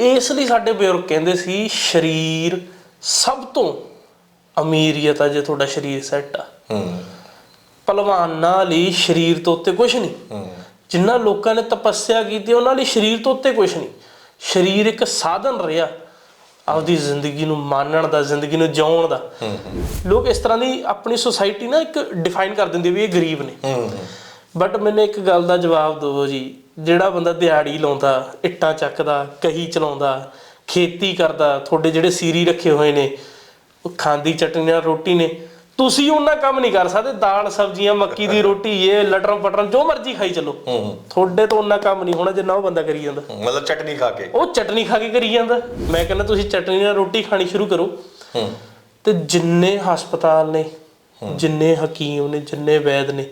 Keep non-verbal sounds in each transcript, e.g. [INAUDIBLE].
ਇਸ ਲਈ ਸਾਡੇ ਬਜ਼ੁਰਗ ਕਹਿੰਦੇ ਸੀ ਸਰੀਰ ਸਭ ਤੋਂ ਅਮੀਰੀਅਤ ਆ ਜੇ ਤੁਹਾਡਾ ਸਰੀਰ ਸੈੱਟ ਆ। ਹੂੰ। ਪਹਿਲਵਾਨਾਂ ਲਈ ਸਰੀਰ ਤੋਂ ਉੱਤੇ ਕੁਝ ਨਹੀਂ। ਹੂੰ। ਜਿਨ੍ਹਾਂ ਲੋਕਾਂ ਨੇ ਤਪੱਸਿਆ ਕੀਤੀ ਉਹਨਾਂ ਲਈ ਸਰੀਰ ਤੋਂ ਉੱਤੇ ਕੁਝ ਨਹੀਂ। ਸਰੀਰ ਇੱਕ ਸਾਧਨ ਰਿਹਾ ਆਪਦੀ ਜ਼ਿੰਦਗੀ ਨੂੰ ਮਾਣਨ ਦਾ ਜ਼ਿੰਦਗੀ ਨੂੰ ਜਿਉਣ ਦਾ। ਲੋਕ ਇਸ ਤਰ੍ਹਾਂ ਦੀ ਆਪਣੀ ਸੁਸਾਇਟੀ ਨਾ ਇੱਕ ਡਿਫਾਈਨ ਕਰ ਦਿੰਦੇ ਵੀ ਇਹ ਗਰੀਬ ਨੇ। ਬਟ ਮੈਨੂੰ ਇੱਕ ਗੱਲ ਦਾ ਜਵਾਬ ਦਿਓ ਜੀ। ਜਿਹੜਾ ਬੰਦਾ ਦਿਹਾੜੀ ਲਾਉਂਦਾ ਇੱਟਾਂ ਚੱਕਦਾ ਕਹੀ ਚਲਾਉਂਦਾ ਖੇਤੀ ਕਰਦਾ ਤੁਹਾਡੇ ਜਿਹੜੇ ਸੀਰੀ ਰੱਖੇ ਹੋਏ ਨੇ ਉਹ ਖਾਂਦੀ ਚਟਨੀ ਨਾਲ ਰੋਟੀ ਨੇ ਤੁਸੀਂ ਉਹਨਾਂ ਕੰਮ ਨਹੀਂ ਕਰ ਸਕਦੇ ਦਾਲ ਸਬਜ਼ੀਆਂ ਮੱਕੀ ਦੀ ਰੋਟੀ ਇਹ ਲਟਰਮ ਪਟਰਮ ਜੋ ਮਰਜ਼ੀ ਖਾਈ ਚੱਲੋ। ਤੁਹਾਡੇ ਤੋਂ ਉਹਨਾਂ ਕੰਮ ਨਹੀਂ ਹੋਣਾ ਜਿੰਨਾ ਉਹ ਬੰਦਾ ਕਰੀ ਜਾਂਦਾ। ਮਤਲਬ ਚਟਨੀ ਖਾ ਕੇ। ਉਹ ਚਟਨੀ ਖਾ ਕੇ ਕਰੀ ਜਾਂਦਾ। ਮੈਂ ਕਹਿੰਦਾ ਤੁਸੀਂ ਚਟਨੀ ਨਾਲ ਰੋਟੀ ਖਾਣੀ ਸ਼ੁਰੂ ਕਰੋ। ਹੂੰ। ਤੇ ਜਿੰਨੇ ਹਸਪਤਾਲ ਨੇ ਜਿੰਨੇ ਹਕੀਮ ਨੇ ਜਿੰਨੇ ਵੈਦ ਨੇ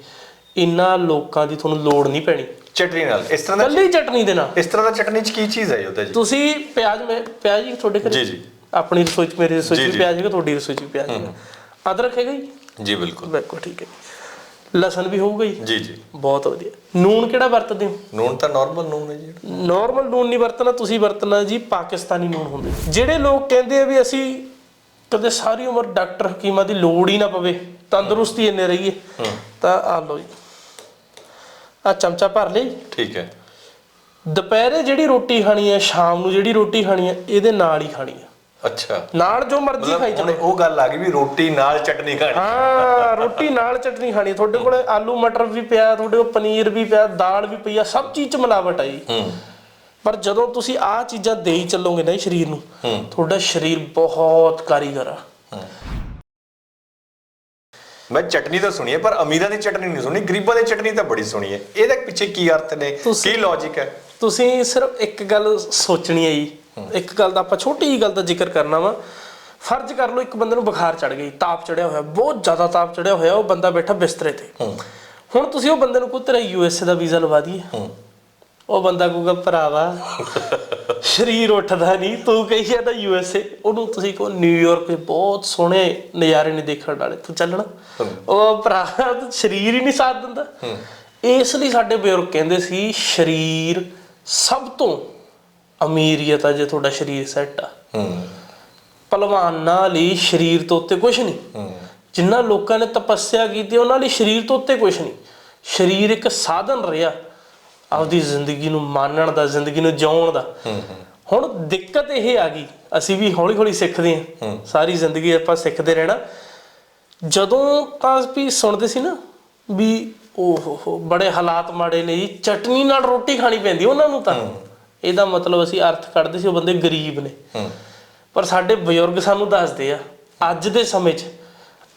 ਇਨ੍ਹਾਂ ਲੋਕਾਂ ਦੀ ਤੁਹਾਨੂੰ ਲੋੜ ਨਹੀਂ ਪੈਣੀ। ਚਟਨੀ ਨਾਲ ਇਸ ਤਰ੍ਹਾਂ ਦਾ ਕੱਲੀ ਚਟਨੀ ਦੇ ਨਾਲ? ਇਸ ਤਰ੍ਹਾਂ ਦਾ ਚਟਨੀ ਚ ਕੀ ਚੀਜ਼ ਹੈ ਯੋਧਾ ਜੀ ਤੁਸੀਂ ਪਿਆਜ਼ ਮੈਂ ਪਿਆਜ਼ ਹੀ ਤੁਹਾਡੇ ਘਰੇ? ਜੀ, ਜੀ। ਆਪਣੀ ਰਸੋਈ ਚ ਮੇਰੀ ਰਸੋਈ ਚ ਜੀ, ਵੀ ਜੀ। ਪਿਆਜ਼ ਹੈਗਾ ਤੁਹਾਡੀ ਰਸੋਈ ਚ ਵੀ ਪਿਆਜ਼ ਹੈਗਾ। ਅਦਰਕ ਹੈਗਾ ਜੀ? ਜੀ ਬਿਲਕੁਲ। ਬਿਲਕੁਲ ਠੀਕ ਹੈ ਜੀ। ਲਸਣ ਵੀ ਹੋਊਗਾ ਜੀ? ਜੀ ਜੀ। ਬਹੁਤ ਵਧੀਆ। ਨੂਨ ਕਿਹੜਾ ਵਰਤਦੇ ਹੋ? ਨੂਨ ਤਾਂ ਨਾਰਮਲ ਨੂਨ ਹੈ ਜੀ। ਨਾਰਮਲ ਨੂਨ ਨਹੀਂ ਵਰਤਣਾ ਤੁਸੀਂ ਵਰਤਣਾ ਜੀ ਪਾਕਿਸਤਾਨੀ ਨੂਨ ਹੁੰਦੇ। ਜਿਹੜੇ ਲੋਕ ਕਹਿੰਦੇ ਆ ਵੀ ਅਸੀਂ ਕਦੇ ਸਾਰੀ ਉਮਰ ਡਾਕਟਰ ਹਕੀਮਾਂ ਦੀ ਲੋੜ ਹੀ ਨਾ ਪਵੇ ਤੰਦਰੁਸਤੀ ਇੰਨੇ ਰਹੀਏ ਤਾਂ ਆ ਲਓ ਜੀ। ਆ ਚਮਚਾ ਭਰ ਲਈ। ਠੀਕ ਹੈ। ਦੁਪਹਿਰੇ ਜਿਹੜੀ ਰੋਟੀ ਖਾਣੀ ਹੈ ਸ਼ਾਮ ਨੂੰ ਜਿਹੜੀ ਰੋਟੀ ਖਾਣੀ ਹੈ ਇਹਦੇ ਨਾਲ ਹੀ ਖਾਣੀ ਹੈ। ਅੱਛਾ। ਨਾਲ ਜੋ ਮਰਜ਼ੀ ਖਾਈ ਹੁਣ ਉਹ ਗੱਲ ਆ ਗਈ ਵੀ ਰੋਟੀ ਨਾਲ ਚਟਨੀ ਖਾਣੀ। ਹਾਂ ਰੋਟੀ ਨਾਲ ਚਟਨੀ ਖਾਣੀ। ਤੁਹਾਡੇ ਕੋਲੇ ਆਲੂ ਮਟਰ ਵੀ ਪਿਆ ਤੁਹਾਡੇ ਕੋਲ ਪਨੀਰ ਵੀ ਪਿਆ ਦਾਲ ਵੀ ਪਈ ਆ ਸਭ ਚੀਜ਼ ਚ ਮਿਲਾਵਟ ਆਈ। ਹੂੰ। ਪਰ ਜਦੋਂ ਤੁਸੀਂ ਆਹ ਚੀਜ਼ਾਂ ਦੇਈ ਚੱਲੋਗੇ ਨਾ ਸਰੀਰ ਨੂੰ ਤੁਹਾਡਾ ਸਰੀਰ ਬਹੁਤ ਕਾਰੀਗਰ ਆ। ਮੈਂ ਚਟਨੀ ਤਾਂ ਸੁਣੀ ਹੈ ਪਰ ਅਮੀਰਾਂ ਦੀ ਚਟਨੀ ਨਹੀਂ ਸੁਣੀ ਗਰੀਬਾਂ ਦੀ ਚਟਨੀ ਤਾਂ ਬੜੀ ਸੁਣੀ ਹੈ। ਇਹਦੇ ਪਿੱਛੇ ਕੀ ਅਰਥ ਨੇ? ਕੀ ਲੌਜੀਕ ਹੈ? ਤੁਸੀਂ ਸਿਰਫ ਇੱਕ ਗੱਲ ਸੋਚਣੀ ਹੈ ਜੀ। ਇੱਕ ਗੱਲ ਦਾ ਆਪਾਂ ਛੋਟੀ ਜਿਹੀ ਗੱਲ ਦਾ ਜ਼ਿਕਰ ਕਰਨਾ ਵਾ। ਫਰਜ਼ ਕਰ ਲਓ ਇੱਕ ਬੰਦੇ ਨੂੰ ਬੁਖਾਰ ਚੜ ਗਈ ਤਾਪ ਚੜਿਆ ਹੋਇਆ ਬਹੁਤ ਜ਼ਿਆਦਾ ਤਾਪ ਚੜਿਆ ਹੋਇਆ ਉਹ ਬੰਦਾ ਬੈਠਾ ਬਿਸਤਰੇ ਤੇ। ਹੁਣ ਤੁਸੀਂ ਉਹ ਬੰਦੇ ਨੂੰ ਕਹੋ ਤੇਰਾ ਯੂਐਸਏ ਦਾ ਵੀਜ਼ਾ ਲਵਾ ਦਈਏ। ਉਹ ਬੰਦਾ ਕਹੂਗਾ ਭਰਾਵਾ ਸਰੀਰ ਉੱਠਦਾ ਨਹੀਂ ਤੂੰ ਕਹੀ ਜਾਂਦਾ ਯੂਐਸਏ ਉਹਨੂੰ ਤੁਸੀਂ ਕਹੋ ਨਿਊਯਾਰਕ 'ਚ ਬਹੁਤ ਸੋਹਣੇ ਨਜ਼ਾਰੇ ਨੇ ਦੇਖਣ ਵਾਲੇ ਤੂੰ ਚੱਲਣਾ। ਉਹ ਭਰਾ ਸਰੀਰ ਹੀ ਨਹੀਂ ਸਾਥ ਦਿੰਦਾ। ਇਸ ਲਈ ਸਾਡੇ ਬਜ਼ੁਰਗ ਕਹਿੰਦੇ ਸੀ ਸਰੀਰ ਸਭ ਤੋਂ ਅਮੀਰੀਅਤ ਆ ਜੇ ਤੁਹਾਡਾ ਸਰੀਰ ਸੈੱਟ ਆ। ਪਹਿਲਵਾਨਾਂ ਲਈ ਸਰੀਰ ਤੋਂ ਉੱਤੇ ਕੁਝ ਨਹੀਂ। ਜਿਨ੍ਹਾਂ ਲੋਕਾਂ ਨੇ ਤਪੱਸਿਆ ਕੀਤੀ ਉਹਨਾਂ ਲਈ ਸਰੀਰ ਤੋਂ ਉੱਤੇ ਕੁਝ ਨਹੀਂ। ਸਰੀਰ ਇੱਕ ਸਾਧਨ ਰਿਹਾ। ਆਪਦੀ ਜ਼ਿੰਦਗੀ ਨੂੰ ਮਾਣਨ ਦਾ ਜ਼ਿੰਦਗੀ ਨੂੰ ਜਿਉਣ ਦਾ। ਹੁਣ ਦਿੱਕਤ ਇਹ ਆ ਗਈ ਅਸੀਂ ਵੀ ਹੌਲੀ ਹੌਲੀ ਸਿੱਖਦੇ ਹਾਂ। ਸਾਰੀ ਜ਼ਿੰਦਗੀ ਆਪਾਂ ਸਿੱਖਦੇ ਰਹਿਣਾ। ਜਦੋਂ ਤਾਂ ਵੀ ਸੁਣਦੇ ਸੀ ਨਾ ਵੀ ਓਹ ਹੋ ਹੋ ਬੜੇ ਹਾਲਾਤ ਮਾੜੇ ਨੇ ਜੀ ਚਟਨੀ ਨਾਲ ਰੋਟੀ ਖਾਣੀ ਪੈਂਦੀ ਉਹਨਾਂ ਨੂੰ ਤਾਂ। ਇਹਦਾ ਮਤਲਬ ਅਸੀਂ ਅਰਥ ਕੱਢਦੇ ਸੀ ਉਹ ਬੰਦੇ ਗਰੀਬ ਨੇ। ਪਰ ਸਾਡੇ ਬਜ਼ੁਰਗ ਸਾਨੂੰ ਦੱਸਦੇ ਆ ਅੱਜ ਦੇ ਸਮੇਂ 'ਚ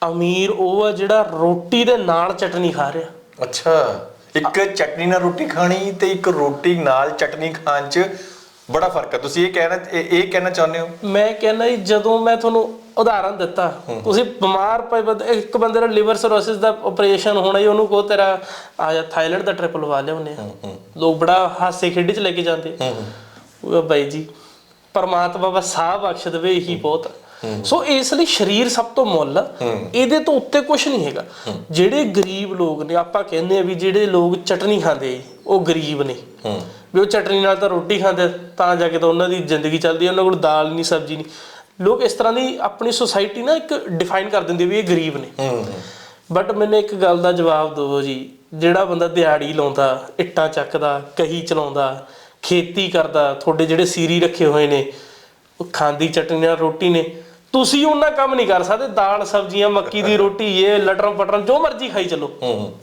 ਅਮੀਰ ਉਹ ਆ ਜਿਹੜਾ ਰੋਟੀ ਦੇ ਨਾਲ ਚਟਨੀ ਖਾ ਰਿਹਾ। ਅੱਛਾ। ਇੱਕ ਚਟਨੀ ਨਾਲ ਰੋਟੀ ਖਾਣੀ ਤੇ ਇੱਕ ਰੋਟੀ ਨਾਲ ਚਟਨੀ ਖਾਣ 'ਚ ਬੜਾ ਫ਼ਰਕ ਹੈ ਤੁਸੀਂ ਇਹ ਕਹਿਣਾ ਇਹ ਇਹ ਕਹਿਣਾ ਚਾਹੁੰਦੇ ਹੋ? ਮੈਂ ਕਹਿੰਦਾ ਜੀ ਜਦੋਂ ਮੈਂ ਤੁਹਾਨੂੰ ਉਦਾਹਰਨ ਦਿੱਤਾ ਤੁਸੀਂ ਬਿਮਾਰ ਪਏ ਬੰਦੇ ਇੱਕ ਬੰਦੇ ਦਾ ਲਿਵਰ ਸਰੋਸਿਸ ਦਾ ਆਪਰੇਸ਼ਨ ਹੋਣਾ ਜੀ ਉਹਨੂੰ ਕਹੋ ਤੇਰਾ ਆ ਜਾ ਥਾਈਲੈਂਡ ਦਾ ਟ੍ਰਿਪ ਲਵਾ ਲਿਆਉਨੇ ਆ ਲੋਕ ਬੜਾ ਹਾਸੇ ਖੇਡੀ ਚ ਲੈ ਕੇ ਜਾਂਦੇ। ਉਹ ਬਾਈ ਜੀ ਪਰਮਾਤਮਾ ਬਸ ਸਾਹ ਬਖਸ਼ ਦੇਵੇ ਇਹੀ ਬਹੁਤ ਆ। ਸੋ ਇਸ ਲਈ ਸਰੀਰ ਸਭ ਤੋਂ ਮੁੱਲ ਇਹਦੇ ਤੋਂ ਉੱਤੇ ਕੁਝ ਨਹੀਂ ਹੈਗਾ। ਜਿਹੜੇ ਗਰੀਬ ਲੋਕ ਨੇ ਆਪਾਂ ਕਹਿੰਦੇ ਆ ਵੀ ਜਿਹੜੇ ਲੋਕ ਚਟਨੀ ਖਾਂਦੇ ਉਹ ਗਰੀਬ ਨੇ। ਵੀ ਉਹ ਚਟਨੀ ਨਾਲ ਤਾਂ ਰੋਟੀ ਖਾਂਦੇ ਤਾਂ ਜਾ ਕੇ ਤਾਂ ਉਹਨਾਂ ਦੀ ਜ਼ਿੰਦਗੀ ਚੱਲਦੀ ਆ ਉਹਨਾਂ ਕੋਲ ਦਾਲ ਨਹੀਂ ਸਬਜ਼ੀ ਨਹੀਂ। ਲੋਕ ਇਸ ਤਰ੍ਹਾਂ ਦੀ ਆਪਣੀ ਸੁਸਾਇਟੀ ਨਾ ਇੱਕ ਡਿਫਾਈਨ ਕਰ ਦਿੰਦੇ ਵੀ ਇਹ ਗਰੀਬ ਨੇ। ਬਟ ਮੈਨੂੰ ਇੱਕ ਗੱਲ ਦਾ ਜਵਾਬ ਦਿਓ ਜੀ। ਜਿਹੜਾ ਬੰਦਾ ਦਿਹਾੜੀ ਲਾਉਂਦਾ ਇੱਟਾਂ ਚੱਕਦਾ ਕਹੀ ਚਲਾਉਂਦਾ ਖੇਤੀ ਕਰਦਾ ਤੁਹਾਡੇ ਜਿਹੜੇ ਸੀਰੀ ਰੱਖੇ ਹੋਏ ਨੇ ਉਹ ਖਾਂਦੀ ਚਟਨੀ ਨਾਲ ਰੋਟੀ ਨੇ। ਤੁਸੀਂ ਉਹਨਾਂ ਕੰਮ ਨਹੀਂ ਕਰ ਸਕਦੇ ਦਾਲ ਸਬਜ਼ੀਆਂ ਮੱਕੀ ਦੀ ਰੋਟੀ ਇਹ ਲਟਰਮ ਪਟਰਮ ਜੋ ਮਰਜ਼ੀ ਖਾਈ ਚੱਲੋ।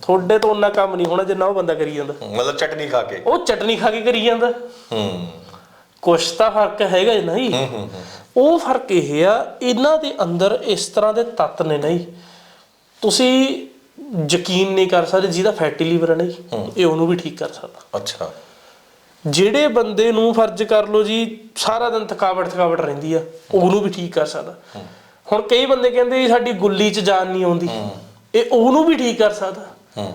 ਤੁਹਾਡੇ ਤੋਂ ਉਹਨਾਂ ਕੰਮ ਨਹੀਂ ਹੋਣਾ ਜਿੰਨਾ ਉਹ ਬੰਦਾ ਕਰੀ ਜਾਂਦਾ। ਮਤਲਬ ਚਟਨੀ ਖਾ ਕੇ। ਉਹ ਚਟਨੀ ਖਾ ਕੇ ਕਰੀ ਜਾਂਦਾ। ਹੂੰ। ਕੁਛ ਤਾਂ ਫ਼ਰਕ ਹੈਗਾ ਹੀ ਨਹੀਂ। ਉਹ ਫ਼ਰਕ ਇਹ ਆ ਇਹਨਾਂ ਦੇ ਅੰਦਰ ਇਸ ਤਰ੍ਹਾਂ ਦੇ ਤੱਤ ਨੇ ਨਹੀਂ। ਤੁਸੀਂ ਯਕੀਨ ਨਹੀਂ ਕਰ ਸਕਦੇ ਜਿਹਦਾ ਫੈਟੀ ਲੀਵਰ ਹੈ ਨਹੀਂ। ਇਹ ਉਹਨੂੰ ਵੀ ਠੀਕ ਕਰ ਸਕਦਾ। ਅੱਛਾ। ਜਿਹੜੇ ਬੰਦੇ ਨੂੰ ਫਰਜ਼ ਕਰ ਲਓ ਜੀ ਸਾਰਾ ਦਿਨ ਥਕਾਵਟ ਥਕਾਵਟ ਰਹਿੰਦੀ ਆ ਉਹਨੂੰ ਵੀ ਠੀਕ ਕਰ ਸਕਦਾ। ਹੁਣ ਕਈ ਬੰਦੇ ਕਹਿੰਦੇ ਜੀ ਸਾਡੀ ਗੁੱਲੀ 'ਚ ਜਾਨ ਨਹੀਂ ਆਉਂਦੀ। ਇਹ ਉਹਨੂੰ ਵੀ ਠੀਕ ਕਰ ਸਕਦਾ।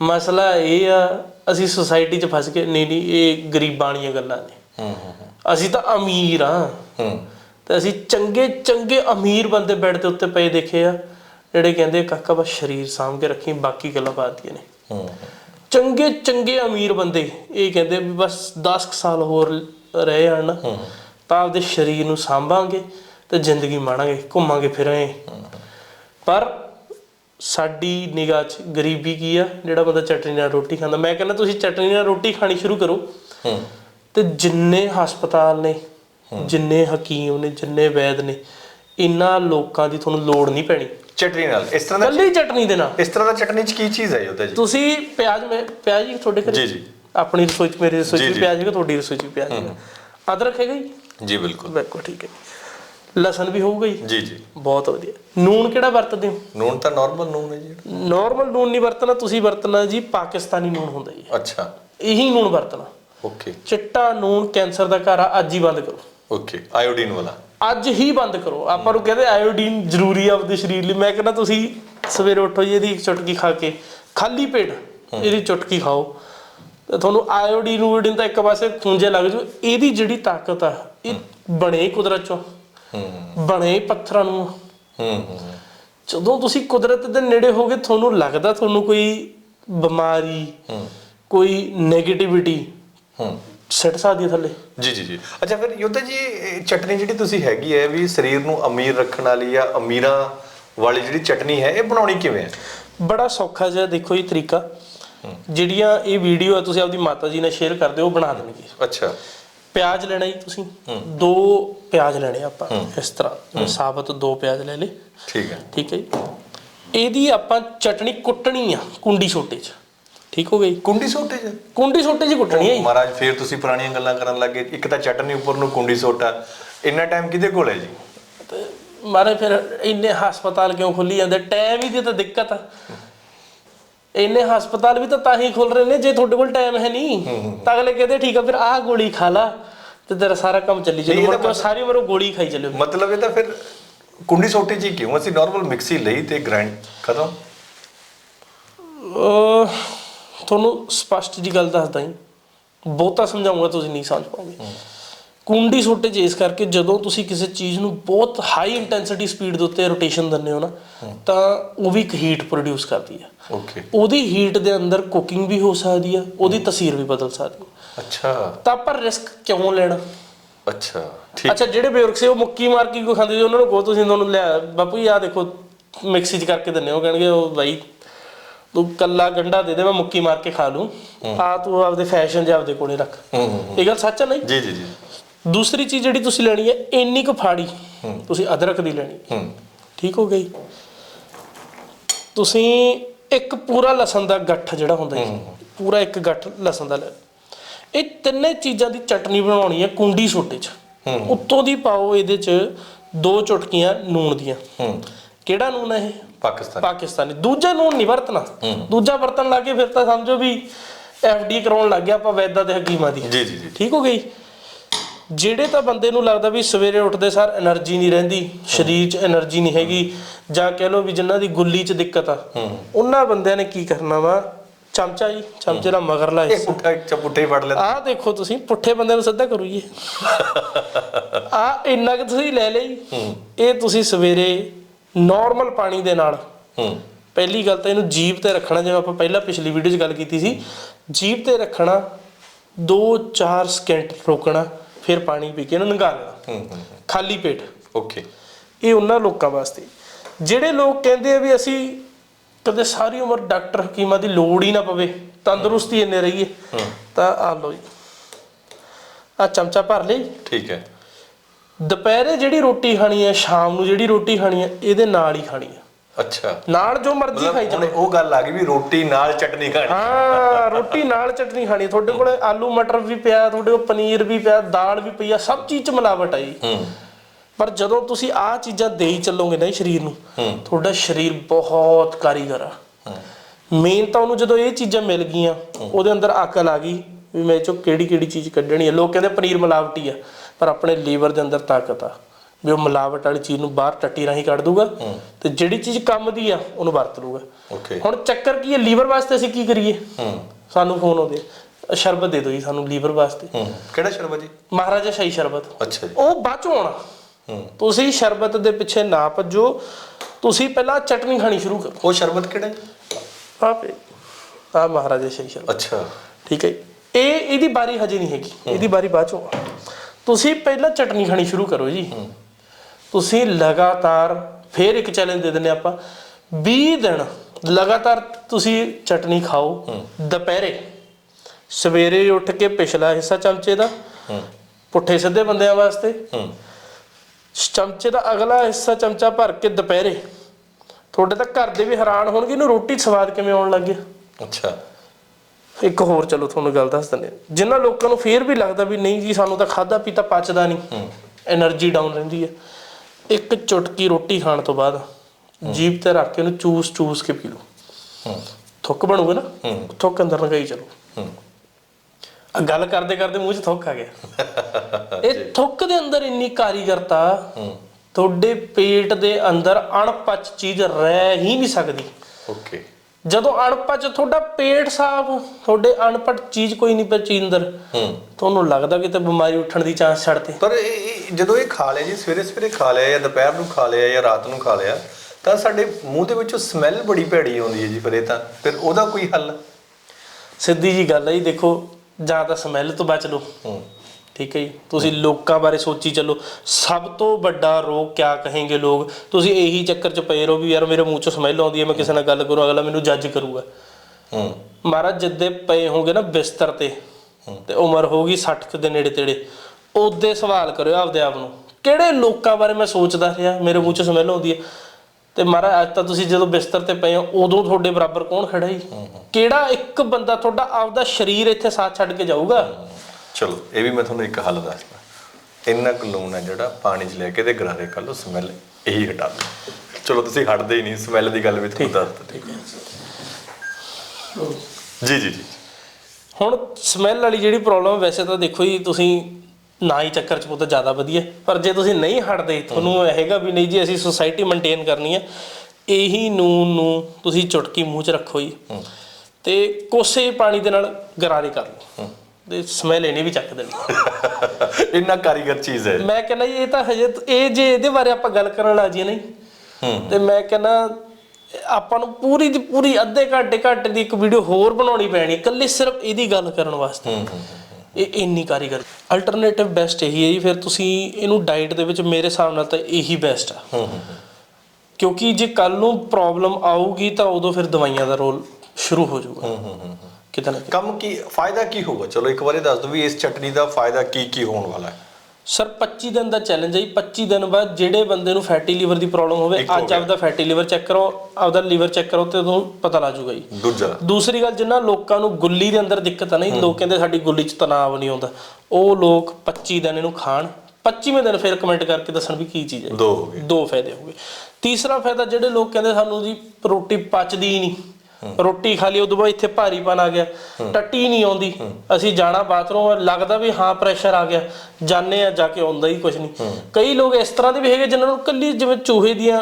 ਮਸਲਾ ਇਹ ਆ ਅਸੀਂ ਸੁਸਾਇਟੀ 'ਚ ਫਸ ਕੇ ਨਹੀਂ ਨਹੀਂ ਇਹ ਗਰੀਬਾਂ ਵਾਲੀਆਂ ਗੱਲਾਂ ਨੇ। ਅਸੀਂ ਤਾਂ ਅਮੀਰ ਆ। ਤੇ ਅਸੀਂ ਚੰਗੇ ਚੰਗੇ ਅਮੀਰ ਬੰਦੇ ਬੈੱਡ ਦੇ ਉੱਤੇ ਪਏ ਦੇਖੇ ਆ ਜਿਹੜੇ ਕਹਿੰਦੇ ਕਾਕਾ ਬਸ ਸਰੀਰ ਸਾਂਭ ਕੇ ਰੱਖੀ ਬਾਕੀ ਗੱਲਾਂ ਬਾਤ ਦੀਆਂ ਨੇ। ਚੰਗੇ ਚੰਗੇ ਅਮੀਰ ਬੰਦੇ ਇਹ ਕਹਿੰਦੇ ਵੀ ਬਸ 10 ਕੁ ਸਾਲ ਹੋਰ ਰਹੇ ਹਨ ਤਾਂ ਆਪਦੇ ਸਰੀਰ ਨੂੰ ਸਾਂਭਾਂਗੇ ਤੇ ਜ਼ਿੰਦਗੀ ਮਾਣਾਂਗੇ ਘੁੰਮਾਂਗੇ ਫਿਰਾਂਗੇ ਪਰ ਸਾਡੀ ਨਿਗਾਹ 'ਚ ਗਰੀਬੀ ਕੀ ਆ? ਜਿਹੜਾ ਬੰਦਾ ਚਟਨੀ ਨਾਲ ਰੋਟੀ ਖਾਂਦਾ ਮੈਂ ਕਹਿੰਦਾ ਤੁਸੀਂ ਚਟਨੀ ਨਾਲ ਰੋਟੀ ਖਾਣੀ ਸ਼ੁਰੂ ਕਰੋ। ਤੇ ਜਿੰਨੇ ਹਸਪਤਾਲ ਨੇ ਜਿੰਨੇ ਹਕੀਮ ਨੇ ਜਿੰਨੇ ਵੈਦ ਨੇ ਇਨ੍ਹਾਂ ਲੋਕਾਂ ਦੀ ਤੁਹਾਨੂੰ ਲੋੜ ਨਹੀਂ ਪੈਣੀ। ਚਟਨੀ ਨਾਲ ਇਸ ਤਰ੍ਹਾਂ ਦਾ ਕੱਲੀ ਚਟਨੀ ਦੇ ਨਾਲ? ਇਸ ਤਰ੍ਹਾਂ ਦਾ ਚਟਨੀ ਚ ਕੀ ਚੀਜ਼ ਹੈ ਯੋਧਾ ਜੀ ਤੁਸੀਂ ਪਿਆਜ਼ ਮੈਂ ਪਿਆਜ਼ ਹੀ ਤੁਹਾਡੇ ਘਰੇ? ਜੀ, ਜੀ। ਆਪਣੀ ਰਸੋਈ 'ਚ ਮੇਰੀ ਰਸੋਈ 'ਚ ਜੀ, ਜੀ। ਪਿਆਜ਼ ਹੈਗਾ ਤੁਹਾਡੀ ਰਸੋਈ 'ਚ ਵੀ ਪਿਆਜ਼ ਹੈਗਾ। ਅਦਰਕ ਹੈਗਾ ਜੀ? ਜੀ ਬਿਲਕੁਲ। ਬਿਲਕੁਲ ਠੀਕ ਹੈ ਲਸਣ ਵੀ ਹੋਊਗਾ ਜੀ? ਜੀ ਜੀ। ਬਹੁਤ ਵਧੀਆ। ਨੂਨ ਕਿਹੜਾ ਵਰਤਦੇ ਹੋ? ਨੂਨ ਤਾਂ ਨਾਰਮਲ ਨੂਨ ਹੈ ਜੀ। ਜਿਹੜਾ। ਨਾਰਮਲ ਨੂਨ ਨਹੀਂ ਵਰਤਣਾ ਤੁਸੀਂ ਵਰਤਣਾ ਜੀ ਪਾਕਿਸਤਾਨੀ ਨੂਨ ਹੁੰਦਾ ਜੀ। ਅੱਛਾ। ਇਹੀ ਨੂਨ ਵਰਤਣਾ। ਓਕੇ। ਚਿੱਟਾ ਨੂਨ ਕੈਂਸਰ ਦਾ ਘਰ ਆ ਅੱਜ ਹੀ ਬੰਦ ਕਰੋ। ਓਕੇ। ਆਇਓਡੀਨ ਵਾਲਾ। ਅੱਜ ਹੀ ਬੰਦ ਕਰੋ। ਆਪਾਂ ਨੂੰ ਕਹਿੰਦੇ ਆਇਓਡੀਨ ਜ਼ਰੂਰੀ ਆ ਆਪਦੇ ਸਰੀਰ ਲਈ। ਮੈਂ ਕਹਿੰਦਾ ਤੁਸੀਂ ਸਵੇਰੇ ਉੱਠੋ ਜੀ ਇਹਦੀ ਇੱਕ ਚੁਟਕੀ ਖਾ ਕੇ। ਖਾਲੀ ਪੇਟ ਇਹਦੀ ਚੁਟਕੀ ਖਾਓ। ਤੇ ਤੁਹਾਨੂੰ ਆਇਓਡੀਨ ਨੂਡੀਨ ਤਾਂ ਇੱਕ ਪਾਸੇ ਖੁੰਝੇ ਲੱਗ ਜੂ। ਇਹਦੀ ਜਿਹੜੀ ਤਾਕਤ ਆ ਇਹ ਬਣੇ ਕੁਦਰਤ ਚੋਂ। ਹੂੰ। ਬਣੇ ਪੱਥਰਾਂ ਨੂੰ। ਹੂੰ ਹੂੰ ਜਦੋਂ ਤੁਸੀਂ ਕੁਦਰਤ ਦੇ ਨੇੜੇ ਹੋਗੇ ਤੁਹਾਨੂੰ ਲੱਗਦਾ ਤੁਹਾਨੂੰ ਕੋਈ ਬਿਮਾਰੀ ਕੋਈ 네ਗੇਟਿਵਿਟੀ ਹੂੰ। ਸਿੱਟ ਸਕਦੀ ਹੈ ਥੱਲੇ? ਜੀ ਜੀ ਜੀ। ਅੱਛਾ ਫਿਰ ਯੋਧਾ ਜੀ ਇਹ ਚਟਨੀ ਜਿਹੜੀ ਤੁਸੀਂ ਹੈਗੀ ਹੈ ਵੀ ਸਰੀਰ ਨੂੰ ਅਮੀਰ ਰੱਖਣ ਵਾਲੀ ਆ ਅਮੀਰਾਂ ਵਾਲੀ ਜਿਹੜੀ ਚਟਨੀ ਹੈ ਇਹ ਬਣਾਉਣੀ ਕਿਵੇਂ ਹੈ? ਬੜਾ ਸੌਖਾ ਜਿਹਾ ਦੇਖੋ ਜੀ ਤਰੀਕਾ। ਜਿਹੜੀਆਂ ਇਹ ਵੀਡੀਓ ਆ ਤੁਸੀਂ ਆਪਦੀ ਮਾਤਾ ਜੀ ਨਾਲ ਸ਼ੇਅਰ ਕਰਦੇ ਹੋ ਉਹ ਬਣਾ ਦੇਣਗੇ। ਅੱਛਾ। ਪਿਆਜ਼ ਲੈਣਾ ਜੀ ਤੁਸੀਂ। ਦੋ ਪਿਆਜ਼ ਲੈਣੇ ਆਪਾਂ ਇਸ ਤਰ੍ਹਾਂ। ਸਾਬਤ ਦੋ ਪਿਆਜ਼ ਲੈ ਲਏ। ਠੀਕ ਹੈ। ਠੀਕ ਹੈ ਜੀ। ਇਹਦੀ ਆਪਾਂ ਚਟਣੀ ਕੁੱਟਣੀ ਆ ਕੁੰਡੀ ਛੋਟੇ 'ਚ। ਠੀਕ ਹੋ ਗਈ। ਕੁੰਡੀ ਸੋਟੇ ਚ? ਕੁੰਡੀ ਛੋਟੇ 'ਚ ਕੁੱਟਣੀ ਹੈ ਜੀ। ਮਹਾਰਾਜ ਫਿਰ ਤੁਸੀਂ ਪੁਰਾਣੀਆਂ ਗੱਲਾਂ ਕਰਨ ਲੱਗੇ ਇੱਕ ਤਾਂ ਚਟਨੀ ਉੱਪਰ ਨੂੰ ਕੁੰਡੀ ਸੋਟਾ। ਇੰਨਾ ਟਾਈਮ ਕਿਹਦੇ ਕੋਲ ਹੈ ਜੀ? ਤੇ ਮਾਰੇ ਫਿਰ ਇੰਨੇ ਹਸਪਤਾਲ ਕਿਉਂ ਖੁੱਲੀ ਜਾਂਦੇ? ਟਾਈਮ ਹੀ ਦੀ ਤਾਂ ਦਿੱਕਤ ਆ। ਇੰਨੇ ਹਸਪਤਾਲ ਵੀ ਤਾਂ ਤਾਂ ਹੀ ਖੁੱਲ ਰਹੇ ਨੇ ਜੇ ਤੁਹਾਡੇ ਕੋਲ ਟਾਈਮ ਹੈ ਨਹੀਂ ਤਾਂ ਅਗਲੇ ਕਹਿੰਦੇ ਠੀਕ ਆ ਫਿਰ ਆਹ ਗੋਲੀ ਖਾ ਲਾ ਤੇ ਤੇਰਾ ਸਾਰਾ ਕੰਮ ਚੱਲੀ ਚੱਲੂ ਮੁੜ ਕੇ ਸਾਰੀ ਉਹ ਗੋਲੀ ਖਾਈ ਚੱਲਿਓ ਮਤਲਬ ਇਹ ਤਾਂ ਫਿਰ ਕੁੰਡੀ ਸੋਟੇ ਚ ਹੀ ਕਿਉਂ? ਅਸੀਂ ਨਾਰਮਲ ਮਿਕਸੀ ਲਈ ਤੇ ਗ੍ਰਾਈਂਡ ਖਤਮ। ਤੁਹਾਨੂੰ ਸਪਸ਼ਟ ਜੀ ਗੱਲ ਦੱਸਦਾ ਜੀ। ਬਹੁਤਾ ਸਮਝਾਉਂਗਾ ਤੁਸੀਂ ਨਹੀਂ ਸਮਝ ਪਾਓਗੇ ਕੁੰਡੀ ਸੋਟੇ 'ਚ ਇਸ ਕਰਕੇ ਜਦੋਂ ਤੁਸੀਂ ਕਿਸੇ ਚੀਜ਼ ਨੂੰ ਬਹੁਤ ਹਾਈ ਇੰਟੈਂਸਿਟੀ ਸਪੀਡ ਦੇ ਉੱਤੇ ਰੋਟੇਸ਼ਨ ਦਿੰਦੇ ਹੋ ਨਾ ਤਾਂ ਉਹ ਵੀ ਇੱਕ ਹੀਟ ਪ੍ਰੋਡਿਊਸ ਕਰਦੀ ਆ। ਓਕੇ ਉਹਦੀ ਹੀਟ ਦੇ ਅੰਦਰ ਕੁਕਿੰਗ ਵੀ ਹੋ ਸਕਦੀ ਆ ਉਹਦੀ ਤਸੀਰ ਵੀ ਬਦਲ ਸਕਦੀ ਆ। ਅੱਛਾ। ਤਾਂ ਆਪਾਂ ਰਿਸਕ ਕਿਉਂ ਲੈਣਾ? ਅੱਛਾ ਠੀਕ। ਅੱਛਾ ਜਿਹੜੇ ਬਜ਼ੁਰਗ ਸੀ ਉਹ ਮੁੱਕੀ ਮਾਰ ਕੇ ਕਿਉਂ ਖਾਂਦੇ ਸੀ? ਉਹਨਾਂ ਨੂੰ ਕਹੋ ਤੁਸੀਂ ਤੁਹਾਨੂੰ ਲਿਆ ਬਾਪੂ ਜੀ ਆਹ ਦੇਖੋ ਮਿਕਸੀ 'ਚ ਕਰਕੇ ਦਿੰਦੇ ਹੋ। ਕਹਿਣਗੇ ਉਹ ਬਾਈ ਤੂੰ ਕੱਲਾ ਗੰਡਾ ਦੇ ਦੇ ਮੈਂ ਮੁੱਕੀ ਮਾਰ ਕੇ ਖਾ ਲੂੰ। ਆ ਤੂੰ ਆਪਦੇ ਫੈਸ਼ਨ ਜਾਂ ਆਪਦੇ ਕੋਲੇ ਰੱਖ। ਇਹ ਗੱਲ ਸੱਚ ਹੈ ਨਹੀਂ? ਜੀ ਜੀ ਜੀ। ਦੂਸਰੀ ਚੀਜ਼ ਜਿਹੜੀ ਤੁਸੀਂ ਲੈਣੀ ਹੈ ਇੰਨੀ ਕੁ ਫਾੜੀ ਤੁਸੀਂ ਅਦਰਕ ਦੀ ਲੈਣੀ। ਹੂੰ। ਠੀਕ ਹੋ ਗਈ? ਤੁਸੀਂ ਇੱਕ ਪੂਰਾ ਲਸਣ ਦਾ ਗੱਠ ਜਿਹੜਾ ਹੁੰਦਾ ਜੀ ਪੂਰਾ ਇੱਕ ਗੱਠ ਲਸਣ ਦਾ ਲੈ ਇਹ ਤਿੰਨੇ ਚੀਜ਼ਾਂ ਦੀ ਚਟਨੀ ਬਣਾਉਣੀ ਹੈ ਕੁੰਡੀ ਛੋਟੇ 'ਚ। ਉੱਤੋਂ ਦੀ ਪਾਓ ਇਹਦੇ 'ਚ ਦੋ ਚੁਟਕੀਆਂ ਨੂਣ ਦੀਆਂ। ਹੂੰ। ਕਿਹੜਾ ਨੂਨ ਹੈ ਪਾਕਿਸਤਾਨ। ਪਾਕਿਸਤਾਨੀ। ਦੂਜਾ ਨੂਨ ਨਹੀਂ ਵਰਤਣਾ। ਦੂਜਾ ਵਰਤਣ ਲੱਗੇ ਫਿਰ ਤਾਂ ਸਮਝੋ ਵੀ ਐਫਡੀ ਕਰਾਉਣ ਲੱਗ ਆਪਾਂ ਵੈਦਾਂ ਦੇ ਹਕੀਮਾਂ ਦੀ। ਜੀ ਜੀ ਠੀਕ ਹੋ ਗਈ? ਜਿਹੜੇ ਤਾਂ ਬੰਦੇ ਨੂੰ ਲੱਗਦਾ ਵੀ ਸਵੇਰੇ ਉੱਠਦੇ ਸਾਰ એનર્ਜੀ ਨਹੀਂ ਰਹਿੰਦੀ ਸਰੀਰ 'ਚ એનર્ਜੀ ਨਹੀਂ ਹੈਗੀ ਜਾਂ ਕਹਿ ਲਓ ਵੀ ਜਿਨ੍ਹਾਂ ਦੀ ਗੁੱਲੀ 'ਚ ਦਿੱਕਤ ਆ ਉਹਨਾਂ ਬੰਦਿਆਂ ਨੇ ਕੀ ਕਰਨਾ ਵਾ? ਚਮਚਾ ਜੀ ਚਮਚੇ ਦਾ ਮਗਰਲਾ ਹਿੱਸਾ ਪੁੱਠਾ ਚਪੁੱਠੇ ਫੜ ਲੈਂਦਾ। ਆਹ ਦੇਖੋ ਤੁਸੀਂ ਪੁੱਠੇ ਬੰਦੇ ਨੂੰ ਸਿੱਧਾ ਕਰੋ [LAUGHS] ਆ ਇੰਨਾ ਕਿ ਤੁਸੀਂ ਲੈ ਲਈ। ਇਹ ਤੁਸੀਂ ਸਵੇਰੇ ਨਾਰਮਲ ਪਾਣੀ ਦੇ ਨਾਲ। ਹੂੰ। ਪਹਿਲੀ ਗੱਲ ਤਾਂ ਇਹਨੂੰ ਜੀਭ ਤੇ ਰੱਖਣਾ ਜਿਵੇਂ ਆਪਾਂ ਪਹਿਲਾਂ ਪਿਛਲੀ ਵੀਡੀਓ 'ਚ ਗੱਲ ਕੀਤੀ ਸੀ। ਜੀਭ ਤੇ ਰੱਖਣਾ 2-4 ਸਕਿੰਟ ਰੋਕਣਾ ਫਿਰ ਪਾਣੀ ਪੀ ਕੇ ਇਹਨੂੰ ਨੰਗਾ ਲੈਣਾ। ਹੂੰ ਹੂੰ ਖਾਲੀ ਪੇਟ। ਓਕੇ। ਇਹ ਉਹਨਾਂ ਲੋਕਾਂ ਵਾਸਤੇ। ਜਿਹੜੇ ਲੋਕ ਕਹਿੰਦੇ ਆ ਵੀ ਅਸੀਂ ਕਦੇ ਸਾਰੀ ਉਮਰ ਡਾਕਟਰ ਹਕੀਮਾਂ ਦੀ ਲੋੜ ਹੀ ਨਾ ਪਵੇ ਤੰਦਰੁਸਤੀ ਇੰਨੇ ਰਹੀਏ ਤਾਂ ਆ ਲਓ ਜੀ। ਆ ਚਮਚਾ ਭਰ ਲਈ ਠੀਕ ਹੈ। ਦੁਪਹਿਰੇ ਜਿਹੜੀ ਰੋਟੀ ਖਾਣੀ ਹੈ ਸ਼ਾਮ ਨੂੰ ਜਿਹੜੀ ਰੋਟੀ ਖਾਣੀ ਹੈ ਇਹਦੇ ਨਾਲ ਹੀ ਖਾਣੀ ਹੈ। ਅੱਛਾ। ਨਾਲ ਜੋ ਮਰਜ਼ੀ ਖਾਈ ਹੁਣ ਉਹ ਗੱਲ ਆ ਗਈ ਵੀ ਰੋਟੀ ਨਾਲ ਚਟਨੀ ਖਾਣੀ। ਹਾਂ ਰੋਟੀ ਨਾਲ ਚਟਨੀ ਖਾਣੀ। ਤੁਹਾਡੇ ਕੋਲ ਆਲੂ ਮਟਰ ਵੀ ਪਿਆ ਤੁਹਾਡੇ ਕੋਲ ਪਨੀਰ ਵੀ ਪਿਆ ਦਾਲ ਵੀ ਪਈ ਆ ਸਭ ਚੀਜ਼ ਚ ਮਿਲਾਵਟ ਆਈ। ਹੂੰ। ਪਰ ਜਦੋਂ ਤੁਸੀਂ ਆਹ ਚੀਜ਼ਾਂ ਦੇ ਹੀ ਚੱਲੋਗੇ ਨਾ ਸਰੀਰ ਨੂੰ ਤੁਹਾਡਾ ਸਰੀਰ ਬਹੁਤ ਕਾਰੀਗਰ ਆ। ਮੇਨ ਤਾਂ ਉਹਨੂੰ ਜਦੋਂ ਇਹ ਚੀਜ਼ਾਂ ਮਿਲ ਗਈਆਂ ਉਹਦੇ ਅੰਦਰ ਅਕਲ ਆ ਗਈ ਵੀ ਮੈਂ ਚੋਂ ਕਿਹੜੀ ਕਿਹੜੀ ਚੀਜ਼ ਕੱਢਣੀ ਹੈ। ਲੋਕ ਕਹਿੰਦੇ ਪਨੀਰ ਮਿਲਾਵਟੀ ਆ ਪਰ ਆਪਣੇ ਲੀਵਰ ਦੇ ਅੰਦਰ ਤਾਕਤ ਆ। ਵੀ ਉਹ ਮਿਲਾਵਟ ਵਾਲੀ ਚੀਜ਼ ਨੂੰ ਬਾਹਰ ਟੱਟੀ ਰਾਹੀਂ ਕੱਢ ਦੂਗਾ ਤੇ ਜਿਹੜੀ ਚੀਜ਼ ਕੰਮ ਦੀ ਆ ਉਹਨੂੰ ਵਰਤ ਲੂਗਾ ਓਕੇ। ਹੁਣ ਚੱਕਰ ਕੀ ਹੈ ਲੀਵਰ ਵਾਸਤੇ ਅਸੀਂ ਕੀ ਕਰੀਏ? ਹੂੰ। ਸਾਨੂੰ ਫੋਨ ਆਉਂਦੇ ਸ਼ਰਬਤ ਦੇ ਦਿਓ ਜੀ ਸਾਨੂੰ ਲੀਵਰ ਵਾਸਤੇ। ਹੂੰ। ਕਿਹੜਾ ਸ਼ਰਬਤ ਜੀ? ਮਹਾਰਾਜਾ ਸ਼ਾਹੀ ਸ਼ਰਬਤ। ਅੱਛਾ ਜੀ। ਉਹ ਬਾਅਦ ਚੋਂ ਆਉਣਾ। ਹੂੰ। ਤੁਸੀਂ ਸ਼ਰਬਤ ਦੇ ਪਿੱਛੇ ਨਾ ਭੱਜੋ ਤੁਸੀਂ ਪਹਿਲਾਂ ਚਟਨੀ ਖਾਣੀ ਸ਼ੁਰੂ ਕਰੋ। ਉਹ ਸ਼ਰਬਤ ਕਿਹੜਾ ਆਪੇ ਆ ਮਹਾਰਾਜਾ ਸ਼ਾਹੀ ਸ਼ਰਬਤ। ਅੱਛਾ। ਠੀਕ ਹੈ। ਇਹ ਇਹਦੀ ਬਾਰੀ ਹਜੇ ਨਹੀਂ ਹੈਗੀ। ਇਹਦੀ ਬਾਰੀ ਬਾਅਦ ਚੋਂ ਆ। ਤੁਸੀਂ ਪਹਿਲਾਂ ਚਟਨੀ ਖਾਣੀ ਸ਼ੁਰੂ ਕਰੋ ਜੀ। ਤੁਸੀਂ ਲਗਾਤਾਰ ਫੇਰ ਇੱਕ ਚੈਲੰਜ ਦੇ ਦਿੰਨੇ ਆਪਾਂ। 20 ਦਿਨ ਲਗਾਤਾਰ ਤੁਸੀਂ ਚਟਨੀ ਖਾਓ। ਦੁਪਹਿਰੇ। ਸਵੇਰੇ ਉੱਠ ਕੇ ਪਿਛਲਾ ਹਿੱਸਾ ਚਮਚੇ ਦਾ। ਪੁੱਠੇ ਸਿੱਧੇ ਬੰਦਿਆਂ ਵਾਸਤੇ। ਚਮਚੇ ਦਾ ਅਗਲਾ ਹਿੱਸਾ ਚਮਚਾ ਭਰ ਕੇ ਦੁਪਹਿਰੇ। ਤੁਹਾਡੇ ਤਾਂ ਘਰ ਦੇ ਵੀ ਹੈਰਾਨ ਹੋਣਗੇ ਇਹਨੂੰ ਰੋਟੀ 'ਚ ਸਵਾਦ ਕਿਵੇਂ ਆਉਣ ਲੱਗ ਗਿਆ। ਅੱਛਾ। ਇੱਕ ਹੋਰ ਚਲੋ ਤੁਹਾਨੂੰ ਗੱਲ ਦੱਸ ਦਿੰਦੇ ਜਿਨ੍ਹਾਂ ਲੋਕਾਂ ਨੂੰ ਫੇਰ ਵੀ ਲੱਗਦਾ ਵੀ ਨਹੀਂ ਜੀ ਸਾਨੂੰ ਤਾਂ ਖਾਦਾ ਪੀਤਾ ਪਚਦਾ ਨਹੀਂ। એનર્ਜੀ ਡਾਊਨ ਰਹਿੰਦੀ ਹੈ। ਇੱਕ ਚੁਟਕੀ ਰੋਟੀ ਖਾਣ ਤੋਂ ਬਾਅਦ ਜੀਭ ਤੇ ਰੱਖ ਕੇ ਉਹਨੂੰ ਚੂਸ ਚੂਸ ਕੇ ਪੀ ਲਓ। ਥੁੱਕ ਬਣੂਗਾ ਨਾ? ਥੁੱਕ ਅੰਦਰ ਲਗਾਈ ਚਲੋ। ਗੱਲ ਕਰਦੇ ਕਰਦੇ ਮੂੰਹ 'ਚ ਥੁੱਕ ਆ ਗਿਆ। [LAUGHS] ਇਹ ਥੁੱਕ ਦੇ ਅੰਦਰ ਇੰਨੀ ਕਾਰੀਗਰਤਾ ਤੁਹਾਡੇ ਪੇਟ ਦੇ ਅੰਦਰ ਅਣਪਚ ਚੀਜ਼ ਰਹਿ ਹੀ ਨਹੀਂ ਸਕਦੀ। ਓਕੇ। ਜਦੋਂ ਅਣਪਚ ਤੁਹਾਡਾ ਪੇਟ ਸਾਫ਼ ਤੁਹਾਡੇ ਅਣਪਚ ਚੀਜ਼ ਕੋਈ ਨਹੀਂ ਪਚੀ ਅੰਦਰ ਤੁਹਾਨੂੰ ਲੱਗਦਾ ਕਿ ਤੇ ਬਿਮਾਰੀ ਉੱਠਣ ਦੀ ਚਾਂਸ ਛੱਡਤੇ ਪਰ ਇਹ ਜਦੋਂ ਇਹ ਖਾ ਲਿਆ ਜੀ ਸਵੇਰੇ ਸਵੇਰੇ ਖਾ ਲਿਆ ਜਾਂ ਦੁਪਹਿਰ ਨੂੰ ਖਾ ਲਿਆ ਜਾਂ ਰਾਤ ਨੂੰ ਖਾ ਲਿਆ ਤਾਂ ਸਾਡੇ ਮੂੰਹ ਦੇ ਵਿੱਚੋਂ ਸਮੈਲ ਬੜੀ ਭੈੜੀ ਆਉਂਦੀ ਹੈ ਜੀ ਫਿਰ ਇਹ ਤਾਂ। ਫਿਰ ਉਹਦਾ ਕੋਈ ਹੱਲ? ਸਿੱਧੀ ਜੀ ਗੱਲ ਹੈ ਜੀ ਦੇਖੋ ਜਾਂ ਤਾਂ ਸਮੈਲ ਤੋਂ ਬਚ ਲਓ। ਠੀਕ ਹੈ ਜੀ? ਤੁਸੀਂ ਲੋਕਾਂ ਬਾਰੇ ਸੋਚੀ ਚੱਲੋ। ਸਭ ਤੋਂ ਵੱਡਾ ਰੋਗ ਕਿਆ ਕਹੇਂਗੇ ਲੋਕ? ਤੁਸੀਂ ਇਹੀ ਚੱਕਰ 'ਚ ਪਏ ਰਹੋ ਵੀ ਯਾਰ ਮੇਰੇ ਮੂੰਹ 'ਚੋਂ ਸਮੈਲ ਆਉਂਦੀ ਹੈ ਮੈਂ ਕਿਸੇ ਨਾਲ ਗੱਲ ਕਰੂੰ ਅਗਲਾ ਮੈਨੂੰ ਜੱਜ ਕਰੂਗਾ। ਹੂੰ। ਮਹਾਰਾਜ ਜਿੱਦੇ ਪਏ ਹੋਗੇ ਨਾ ਬਿਸਤਰ ਤੇ ਤੇ ਉਮਰ ਹੋਗੀ 60 ਕੁ ਦੇ ਨੇੜੇ ਤੇੜੇ ਉਹਦੇ ਸਵਾਲ ਕਰਿਓ ਆਪਦੇ ਆਪ ਨੂੰ ਕਿਹੜੇ ਲੋਕਾਂ ਬਾਰੇ ਮੈਂ ਸੋਚਦਾ ਰਿਹਾ? ਮੇਰੇ ਮੂੰਹ 'ਚ ਸਮੈਲ ਆਉਂਦੀ ਹੈ। ਤੇ ਮਹਾਰਾਜ ਅੱਜ ਤਾਂ ਤੁਸੀਂ ਜਦੋਂ ਬਿਸਤਰ ਤੇ ਪਏ ਹੋ ਉਦੋਂ ਤੁਹਾਡੇ ਬਰਾਬਰ ਕੌਣ ਖੜਾ ਜੀ? ਕਿਹੜਾ ਇੱਕ ਬੰਦਾ ਤੁਹਾਡਾ ਆਪਦਾ ਸਰੀਰ ਇੱਥੇ ਸਾਥ ਛੱਡ ਕੇ ਜਾਊਗਾ? ਚਲੋ ਇਹ ਵੀ ਮੈਂ ਤੁਹਾਨੂੰ ਇੱਕ ਹੱਲ ਦੱਸਦਾ। ਇੰਨਾ ਕੁ ਲੂਣ ਹੈ ਜਿਹੜਾ ਪਾਣੀ 'ਚ ਲੈ ਕੇ ਤੇ ਗਰਾਰੇ ਕਰ ਲਓ ਸਮੈਲ ਇਹੀ ਹਟਾ ਦਿਓ। ਚਲੋ ਤੁਸੀਂ ਹਟਦੇ ਹੀ ਨਹੀਂ ਸਮੈਲ ਦੀ ਗੱਲ ਵੀ ਤੁਹਾਨੂੰ ਦੱਸ ਦਿੱਤੀ ਜੀ ਜੀ ਜੀ। ਹੁਣ ਸਮੈਲ ਵਾਲੀ ਜਿਹੜੀ ਪ੍ਰੋਬਲਮ ਵੈਸੇ ਤਾਂ ਦੇਖੋ ਜੀ ਤੁਸੀਂ ਨਾ ਹੀ ਚੱਕਰ ਚ ਪੁੱਤ ਜ਼ਿਆਦਾ ਵਧੀਆ। ਪਰ ਜੇ ਤੁਸੀਂ ਨਹੀਂ ਹਟਦੇ ਤੁਹਾਨੂੰ ਹੈਗਾ ਵੀ ਨਹੀਂ ਜੀ ਅਸੀਂ ਸੁਸਾਇਟੀ ਮੇਨਟੇਨ ਕਰਨੀ ਹੈ। ਇਹੀ ਨੂਨ ਨੂੰ ਤੁਸੀਂ ਚੁਟਕੀ ਮੂੰਹ 'ਚ ਰੱਖੋ ਜੀ। ਤੇ ਕੋਸੇ ਪਾਣੀ ਦੇ ਨਾਲ ਗਰਾਰੇ ਕਰ ਲਓ। ਤੇ ਸਮੈਲ ਇਹਨੇ ਵੀ ਚੱਕ ਦੇਣੀ। [LAUGHS] ਇੰਨਾ ਕਾਰੀਗਰ ਚੀਜ਼ ਹੈ। ਮੈਂ ਕਹਿੰਦਾ ਜੀ ਇਹ ਤਾਂ ਹਜੇ ਇਹ ਜੇ ਇਹਦੇ ਬਾਰੇ ਆਪਾਂ ਗੱਲ ਕਰਨ ਲੱਗ ਜਾਈਏ ਨਹੀਂ ਤੇ ਮੈਂ ਕਹਿੰਦਾ ਆਪਾਂ ਨੂੰ ਪੂਰੀ ਦੀ ਪੂਰੀ ਅੱਧੇ ਘੰਟੇ ਘੰਟੇ ਦੀ ਇੱਕ ਵੀਡੀਓ ਹੋਰ ਬਣਾਉਣੀ ਪੈਣੀ ਇਕੱਲੀ ਸਿਰਫ ਇਹਦੀ ਗੱਲ ਕਰਨ ਵਾਸਤੇ। ਇਹ ਇੰਨੀ ਕਾਰੀਗਰ। ਅਲਟਰਨੇਟਿਵ ਬੈਸਟ ਇਹੀ ਹੈ ਜੀ ਫਿਰ ਤੁਸੀਂ ਇਹਨੂੰ ਡਾਈਟ ਦੇ ਵਿੱਚ ਮੇਰੇ ਹਿਸਾਬ ਨਾਲ ਤਾਂ ਇਹੀ ਬੈਸਟ ਆ। ਕਿਉਂਕਿ ਜੇ ਕੱਲ ਨੂੰ ਪ੍ਰੋਬਲਮ ਆਊਗੀ ਤਾਂ ਉਦੋਂ ਫਿਰ ਦਵਾਈਆਂ ਦਾ ਰੋਲ ਸ਼ੁਰੂ ਹੋ ਜਾਊਗਾ। ਕਿਤੇ ਨਾ ਕਿਤੇ। ਕੰਮ ਕੀ ਫਾਇਦਾ ਕੀ ਹੋਊਗਾ? ਚਲੋ ਇੱਕ ਵਾਰੀ ਦੱਸ ਦਿਓ ਵੀ ਇਸ ਚਟਨੀ ਦਾ ਫਾਇਦਾ ਕੀ ਕੀ ਹੋਣ ਵਾਲਾ ਹੈ। ਸਰ 25 ਦਿਨ ਦਾ ਚੈਲੰਜ ਹੈ ਜੀ। 25 ਦਿਨ ਬਾਅਦ ਜਿਹੜੇ ਬੰਦੇ ਨੂੰ ਫੈਟੀ ਲੀਵਰ ਦੀ ਪ੍ਰੋਬਲਮ ਹੋਵੇ ਇੱਕ ਹੋ ਅੱਜ ਆਪਦਾ ਫੈਟੀ ਲੀਵਰ ਚੈੱਕ ਕਰੋ ਆਪਦਾ ਲੀਵਰ ਚੈੱਕ ਕਰੋ ਤੇ ਤੁਹਾਨੂੰ ਪਤਾ ਲੱਗ ਜਾਊਗਾ ਜੀ। ਦੂਜਾ। ਦੂਸਰੀ ਗੱਲ ਜਿਨ੍ਹਾਂ ਲੋਕਾਂ ਨੂੰ ਗੁੱਲੀ ਦੇ ਅੰਦਰ ਦਿੱਕਤ ਆ ਨਹੀਂ ਲੋਕ ਕਹਿੰਦੇ ਸਾਡੀ ਗੁੱਲੀ 'ਚ ਤਣਾਅ ਨਹੀਂ ਆਉਂਦਾ। ਉਹ ਲੋਕ 25 ਦਿਨ ਇਹਨੂੰ ਖਾਣ 25ਵੇਂ ਦਿਨ ਫਿਰ ਕਮੈਂਟ ਕਰਕੇ ਦੱਸਣ ਵੀ ਕੀ ਚੀਜ਼ ਹੈ। ਦੋ ਹੋ ਗਏ। ਦੋ ਫਾਇਦੇ ਹੋਗੇ ਤੀਸਰਾ ਫਾਇਦਾ ਜਿਹੜੇ ਲੋਕ ਕਹਿੰਦੇ ਸਾਨੂੰ ਜੀ ਰੋਟੀ ਪਚਦੀ ਹੀ ਨਹੀਂ। ਰੋਟੀ ਖਾ ਲਈ ਉਦੋਂ ਬਾਅਦ ਇੱਥੇ ਭਾਰੀਪਨ ਆ ਗਿਆ। ਟੱਟੀ ਨਹੀਂ ਆਉਂਦੀ। ਅਸੀਂ ਜਾਣਾ ਬਾਥਰੂਮ ਲੱਗਦਾ ਵੀ ਹਾਂ ਪ੍ਰੈਸ਼ਰ ਆ ਗਿਆ। ਜਾਣੇ ਆ ਜਾ ਕੇ ਆਉਂਦਾ ਹੀ ਕੁਝ ਨਹੀਂ। ਕਈ ਲੋਕ ਇਸ ਤਰ੍ਹਾਂ ਦੇ ਵੀ ਹੈਗੇ ਜਿਨ੍ਹਾਂ ਨੂੰ ਕੱਲੀ ਜਿਵੇਂ ਚੂਹੇ ਦੀਆਂ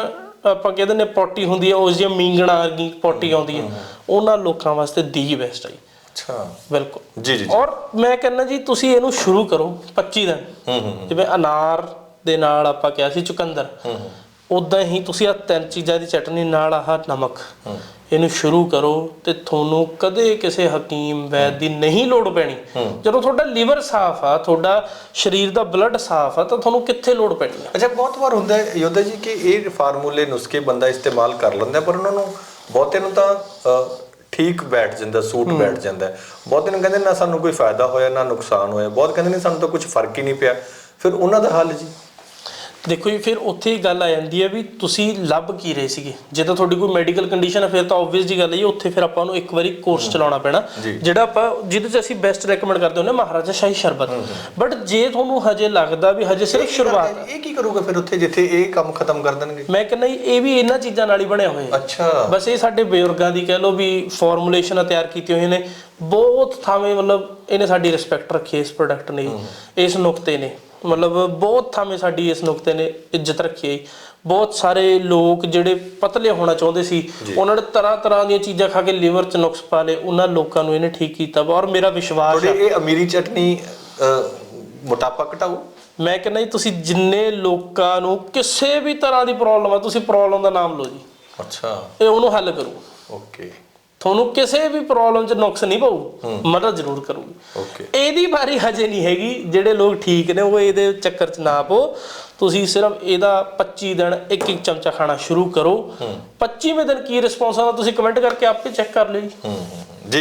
ਆਪਾਂ ਕਹਿੰਦੇ ਨੇ ਪੋਟੀ ਹੁੰਦੀ ਹੈ ਉਸ ਦੀਆਂ ਮੀਂਗਣਾ ਵਰਗੀ ਪੋਟੀ ਆਉਂਦੀ ਹੈ ਉਹਨਾਂ ਲੋਕਾਂ ਵਾਸਤੇ ਦੀ ਬੈਸਟ ਹੈ ਅੱਛਾ। ਬਿਲਕੁਲ। ਜੀ ਜੀ। ਔਰ ਮੈਂ ਕਹਿੰਦਾ ਜੀ ਤੁਸੀਂ ਇਹਨੂੰ ਸ਼ੁਰੂ ਕਰੋ 25 ਦਿਨ। ਹੂੰ ਹੂੰ ਜਿਵੇਂ ਅਨਾਰ ਦੇ ਨਾਲ ਆਪਾਂ ਕਿਹਾ ਸੀ ਚੁਕੰਦਰ। ਉਦਾਂ ਹੀ। ਤੁਸੀਂ ਆ ਤਿੰਨ ਚੀਜ਼ਾਂ ਦੀ ਚਟਨੀ ਨਾਲ ਆਹ ਨਮਕ। ਇਹਨੂੰ ਸ਼ੁਰੂ ਕਰੋ ਤੇ ਤੁਹਾਨੂੰ ਕਦੇ ਕਿਸੇ ਹਕੀਮ ਵੈਦ ਦੀ ਨਹੀਂ ਲੋੜ ਪੈਣੀ। ਜਦੋਂ ਤੁਹਾਡਾ ਲੀਵਰ ਸਾਫ਼ ਆ ਤੁਹਾਡਾ ਸਰੀਰ ਦਾ ਬਲੱਡ ਸਾਫ਼ ਆ ਤਾਂ ਤੁਹਾਨੂੰ ਕਿੱਥੇ ਲੋੜ ਪੈਣੀ ਅੱਛਾ ਬਹੁਤ ਵਾਰ ਹੁੰਦਾ ਹੈ ਯੋਧਾ ਜੀ ਕਿ ਇਹ ਫਾਰਮੂਲੇ ਨੁਸਖੇ ਬੰਦਾ ਇਸਤੇਮਾਲ ਕਰ ਲੈਂਦਾ ਪਰ ਉਹਨਾਂ ਨੂੰ ਬਹੁਤੇ ਨੂੰ ਤਾਂ ਠੀਕ ਬੈਠ ਜਾਂਦਾ ਸੂਟ ਬੈਠ ਜਾਂਦਾ। ਬਹੁਤੇ ਨੂੰ ਕਹਿੰਦੇ ਨਾ ਸਾਨੂੰ ਕੋਈ ਫਾਇਦਾ ਹੋਇਆ ਨਾ ਨੁਕਸਾਨ ਹੋਇਆ। ਬਹੁਤ ਕਹਿੰਦੇ ਨੇ ਸਾਨੂੰ ਤਾਂ ਕੁਝ ਫ਼ਰਕ ਹੀ ਨਹੀਂ ਪਿਆ। ਫਿਰ ਉਹਨਾਂ ਦਾ ਹੱਲ ਜੀ? ਦੇਖੋ ਜੀ ਫਿਰ ਉੱਥੇ ਹੀ ਗੱਲ ਆ ਜਾਂਦੀ ਹੈ ਵੀ ਤੁਸੀਂ ਲੱਭ ਕੀ ਰਹੇ ਸੀਗੇ। ਜੇ ਤਾਂ ਤੁਹਾਡੀ ਕੋਈ ਮੈਡੀਕਲ ਕੰਡੀਸ਼ਨ ਹੈ ਫਿਰ ਤਾਂ ਆਬਵੀਅਸ ਜੀ ਗੱਲ ਹੈ ਉੱਥੇ ਫਿਰ ਆਪਾਂ ਨੂੰ ਇੱਕ ਵਾਰੀ ਕੋਰਸ ਚਲਾਉਣਾ ਪੈਣਾ। ਜਿਹੜਾ ਆਪਾਂ ਜਿਹਦੇ 'ਚ ਅਸੀਂ ਬੈਸਟ ਰეკਮੈਂਡ ਕਰਦੇ ਹੁੰਦੇ ਮਹਾਰਾਜਾ ਸ਼ਾਹੀ ਸ਼ਰਬਤ। ਬਟ ਜੇ ਤੁਹਾਨੂੰ ਹਜੇ ਲੱਗਦਾ ਵੀ ਹਜੇ ਸਿਰਫ ਸ਼ੁਰੂਆਤ ਹੈ ਇਹ ਕੀ ਕਰੂਗਾ ਫਿਰ ਉੱਥੇ ਜਿੱਥੇ ਇਹ ਕੰਮ ਖਤਮ ਕਰ ਦੇਣਗੇ? ਮੈਂ ਕਹਿੰਦਾ ਇਹ ਵੀ ਇਹਨਾਂ ਚੀਜ਼ਾਂ ਨਾਲ ਹੀ ਬਣਿਆ ਹੋਇਆ ਹੈ। ਅੱਛਾ। ਬਸ ਇਹ ਸਾਡੇ ਬਜ਼ੁਰਗਾਂ ਦੀ ਕਹਿ ਲਓ ਵੀ ਫਾਰਮੂਲੇਸ਼ਨ ਤਿਆਰ ਕੀਤੀਆਂ ਹੋਈਆਂ ਨੇ। ਬਹੁਤ ਥਾਵੇਂ ਮਤਲਬ ਇਹਨੇ ਸਾਡੀ ਰਿਸਪੈਕਟ ਰੱਖੀ ਇਸ ਪ੍ਰੋਡਕਟ ਨੇ ਇਸ ਨੁਕਤੇ ਨੇ। ਮਤਲਬ ਬਹੁਤ ਥਾਵੇਂ ਸਾਡੀ ਇਸ ਨੁਕਤੇ ਨੇ ਇੱਜ਼ਤ ਰੱਖੀ ਹੈ ਬਹੁਤ ਸਾਰੇ ਲੋਕ ਜਿਹੜੇ ਪਤਲੇ ਹੋਣਾ ਚਾਹੁੰਦੇ ਸੀ ਉਹਨਾਂ ਨੇ ਤਰ੍ਹਾਂ ਤਰ੍ਹਾਂ ਦੀਆਂ ਚੀਜ਼ਾਂ ਖਾ ਕੇ ਲਿਵਰ 'ਚ ਨੁਕਸ ਪਾ ਲਏ ਉਹਨਾਂ ਲੋਕਾਂ ਨੂੰ ਇਹਨੇ ਠੀਕ ਕੀਤਾ ਔਰ ਮੇਰਾ ਵਿਸ਼ਵਾਸ ਤੁਹਾਡੀ ਇਹ ਅਮੀਰੀ ਚਟਨੀ ਮੋਟਾਪਾ ਘਟਾਊ ਮੈਂ ਕਹਿੰਦਾ ਜੀ ਤੁਸੀਂ ਜਿੰਨੇ ਲੋਕਾਂ ਨੂੰ ਕਿਸੇ ਵੀ ਤਰ੍ਹਾਂ ਦੀ ਪ੍ਰੋਬਲਮ ਆ ਤੁਸੀਂ ਪ੍ਰੋਬਲਮ ਦਾ ਨਾਮ ਲਓ ਜੀ। ਅੱਛਾ। ਇਹ ਉਹਨੂੰ ਹੱਲ ਕਰੂ। ਓਕੇ। ਤੁਹਾਨੂੰ ਕਿਸੇ ਵੀ ਪ੍ਰੋਬਲਮ 'ਚ ਨੁਕਸ ਨਹੀਂ ਪਊ ਮਦਦ ਜ਼ਰੂਰ ਕਰੂਗੀ। ਓਕੇ ਇਹਦੀ ਵਾਰੀ ਹਜੇ ਨਹੀਂ ਹੈਗੀ ਜਿਹੜੇ ਲੋਕ ਠੀਕ ਨੇ ਉਹ ਇਹਦੇ ਚੱਕਰ 'ਚ ਨਾ ਪੋ ਤੁਸੀਂ ਸਿਰਫ ਇਹਦਾ 25 ਦਿਨ ਇੱਕ ਇੱਕ ਚਮਚਾ ਖਾਣਾ ਸ਼ੁਰੂ ਕਰੋ। 25ਵੇਂ ਦਿਨ ਕੀ ਰਿਸਪੌਂਸ ਆਉਂਦਾ ਤੁਸੀਂ ਕਮੈਂਟ ਕਰਕੇ ਆਪੇ ਚੈੱਕ ਕਰ ਲਿਓ ਜੀ।